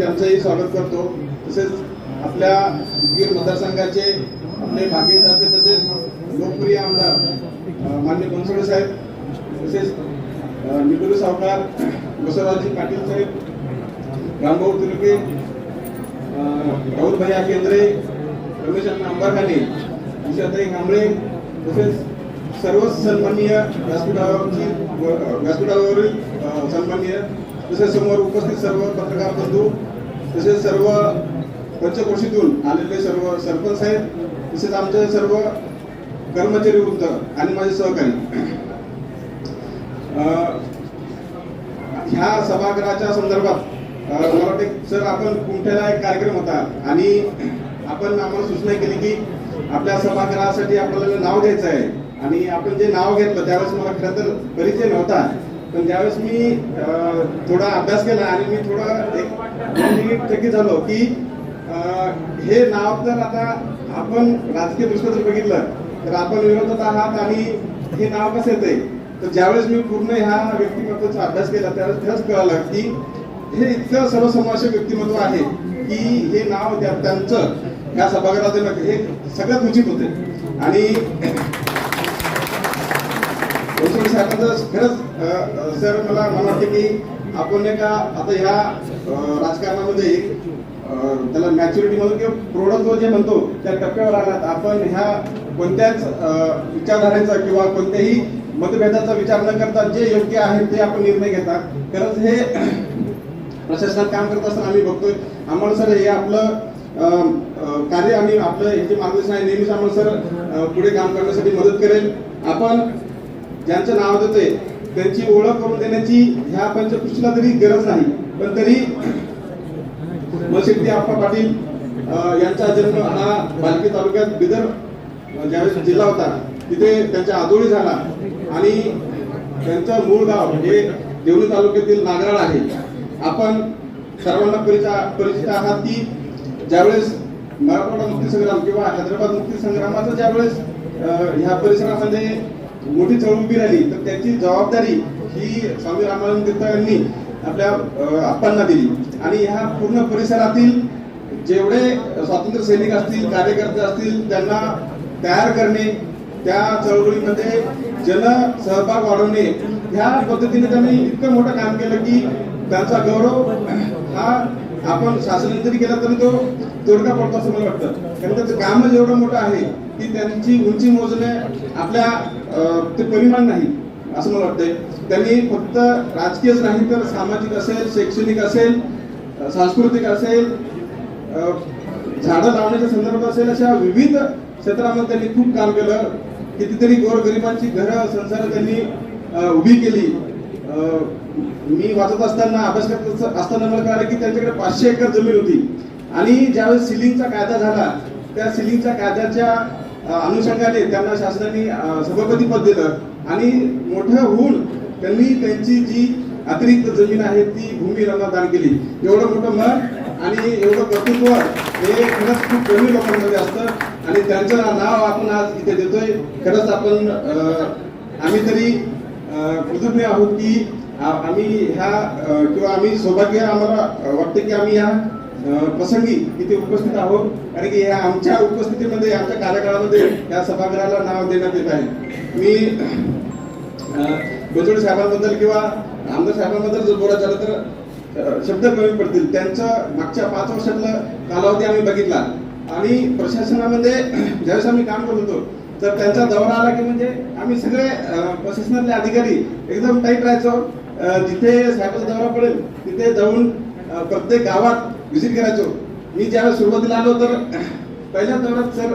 त्यांचंही स्वागत करतो. तसेच आपल्या गीर मतदारसंघाचे आपले भागीदार तसेच लोकप्रिय आमदार अं, मान्य बनसोडे साहेब तसेच अं, सावकार बसवराजी पाटील साहेब रामभाऊ तुलके राहुल भैया केंद्रे रमेश अण्णा अंबारखाने विशाताई कांबळे तसेच सर्व सन्माननीय व्यासपीठावरची व्यासपीठावरील सन्माननीय तसेच समोर उपस्थित सर्व पत्रकार बंधू तसेच सर्व पंचकोशीतून आलेले सर्व सरपंच साहेब तसेच आमचे सर्व कर्मचारी वृत्त आणि माझे सहकारी. ह्या सभागृहाच्या संदर्भात मला वाटते सर आपण कुमठ्याला एक कार्यक्रम होता आणि आपण आम्हाला सूचना केली की आपल्या सभागृहासाठी आपल्याला नाव घ्यायचं आहे. आणि आपण जे नाव घेतलं त्यावेळेस मला खरं तर परिचय नव्हता. पण त्यावेळेस मी थोडा अभ्यास केला आणि मी थोडा एक दोन झालो की हे नाव जर आता आपण राजकीय दृष्ट्या जर बघितलं तर आपण विरोधात आहात आणि हे नाव कसं येते तर ज्यावेळेस मी पूर्ण ह्या व्यक्तिमत्वाचा अभ्यास केला त्यावेळेस खरंच कळालं की हे इतकं सर्वसमावेशक व्यक्तिमत्व आहे की हे नाव त्या- त्यांचं या सभागृहात हे सगळ्यात उचित होते. आणि साहेबांचं खरंच सर मला मला वाटते की आपण एका का आता ह्या राजकारणामध्ये त्याला मॅच्युरिटी म्हणून किंवा प्रोडक्ट जे म्हणतो त्या टप्प्यावर आलात. आपण ह्या कोणत्याच विचारधारेचा किंवा कोणत्याही मतभेदाचा विचार न करता जे योग्य आहे ते आपण निर्णय घेतात खरंच हे प्रशासनात काम करत असताना आम्ही बघतोय. आम्हाला सर हे आपलं कार्य आणि आपलं हे जे मार्गदर्शन आहे नेहमीच आम्हाला सर पुढे काम करण्यासाठी मदत करेल. आपण ज्यांचं नाव देतोय त्यांची ओळख करून देण्याची ह्या पंचकृषीला तरी गरज नाही. पण तरी मलशेट्टी आप्पा पाटील यांचा जन्म हा बालकी तालुक्यात बिदर ज्यावेळेस जिल्हा होता तिथे त्यांच्या आदोळी झाला. आणि त्यांचं मूळ गाव हे देवणी तालुक्यातील नागराळ आहे. आपण सर्वांना परिचा परिचित आहात की ज्यावेळेस मराठवाडा मुक्ती संग्राम किंवा हैदराबाद मुक्ती संग्रामाचा ज्यावेळेस ह्या परिसरामध्ये मोठी चळवळ उभी राहिली तर त्याची जबाबदारी ही स्वामी रामानंद तीर्थ यांनी आपल्या अं, आप्पांना दिली. आणि ह्या पूर्ण परिसरातील जेवढे स्वातंत्र्य सैनिक असतील कार्यकर्ते असतील त्यांना तयार करणे त्या चळवळीमध्ये जन सहभाग वाढवणे ह्या पद्धतीने त्यांनी इतकं मोठं काम केलं की त्यांचा गौरव हा आपण शासनाने जरी केला तरी तो तोडगा पडतो असं मला वाटतं. कारण त्याचं कामच एवढं मोठं आहे की त्यांची उंची मोजणे आपल्या ते परिमाण नाही असं मला वाटतंय. त्यांनी फक्त राजकीयच नाही तर सामाजिक असेल शैक्षणिक असेल सांस्कृतिक असेल झाडं लावण्याच्या संदर्भात असेल अशा विविध क्षेत्रामध्ये त्यांनी खूप काम केलं. कितीतरी गोरगरिबांची घरं संसार त्यांनी उभी केली. मी वाचत असताना अभ्यास करत असताना मला कळालं की त्यांच्याकडे पाचशे एकर जमीन होती. आणि ज्यावेळेस सिलिंगचा कायदा झाला त्या सिलिंगच्या कायद्याच्या अनुषंगाने त्यांना शासनाने सभापती पद दिलं. आणि मोठं होऊन त्यांनी त्यांची जी अतिरिक्त जमीन आहे ती भूमी त्यांना दान केली. एवढं मोठं मन आणि एवढं कर्तृत्व हे खरंच खूप कमी लोकांमध्ये असतं. आणि त्यांचं नाव आपण आज इथे देतोय. खरंच आपण आम्ही तरी कृतज्ञ आहोत की आम्ही ह्या किंवा आम्ही सौभाग्य आम्हाला वाटते वाटतं की आम्ही ह्या प्रसंगी इथे उपस्थित आहोत. कारण की ह्या आमच्या उपस्थितीमध्ये आमच्या कार्यकाळामध्ये या सभागृहाला नाव देण्यात येत आहे. मी बनसोडे साहेबांबद्दल किंवा आमदार साहेबांबद्दल जर बोलायचं झालं तर शब्द कमी पडतील. त्यांचं मागच्या पाच वर्षातला कालावधी आम्ही बघितला. आणि प्रशासनामध्ये ज्यावेळेस आम्ही काम करत होतो तर त्यांचा दौरा आला की म्हणजे आम्ही सगळे प्रशासनातले अधिकारी एकदम टाईट राहायचो. जिथे सायकल दौरा पडेल. तिथे जाऊन प्रत्येक गावात व्हिजिट करायचो. मी ज्यावेळेस सुरुवातीला आलो तर पहिल्याच दौऱ्यात सर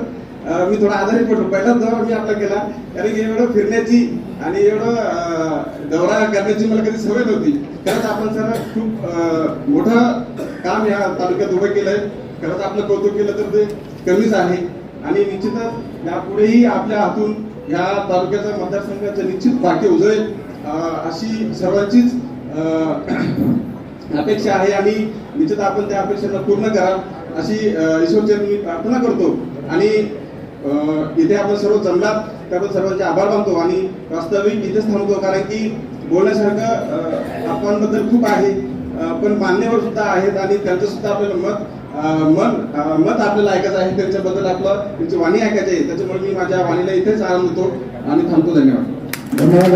मी थोडा आजारी पडलो. पहिलाच दौरा मी आपला केला. कारण की एवढं फिरण्याची आणि एवढं दौरा करण्याची मला कधी सवय नव्हती. खरंच आपण सर खूप मोठं काम या तालुक्यात उभं केलंय. खरंच आपलं कौतुक केलं तर ते कमीच आहे. आणि निश्चितच यापुढेही आपल्या हातून या तालुक्याचा मतदारसंघाचं निश्चित भाग्य उजळेल. अशी सर्वांचीच अपेक्षा आहे आणि निश्चित आपण त्या अपेक्षांना पूर्ण करा अशी ईश्वरचरणी मी प्रार्थना करतो. आणि इथे आपण सर्व जमलात त्याबद्दल सर्वांचे आभार मानतो आणि वास्तविक इथेच थांबतो कारण की बोलण्यासारखं आपणबद्दल खूप आहे पण मान्यवर सुद्धा आहेत आणि त्यांचं सुद्धा आपल्याला मत मन मत आपल्याला ऐकायचं आहे. त्यांच्याबद्दल आपलं त्यांची वाणी ऐकायची आहे. त्याच्यामुळे मी माझ्या वाणीला इथेच आराम देतो आणि थांबतो. धन्यवाद. धन्यवाद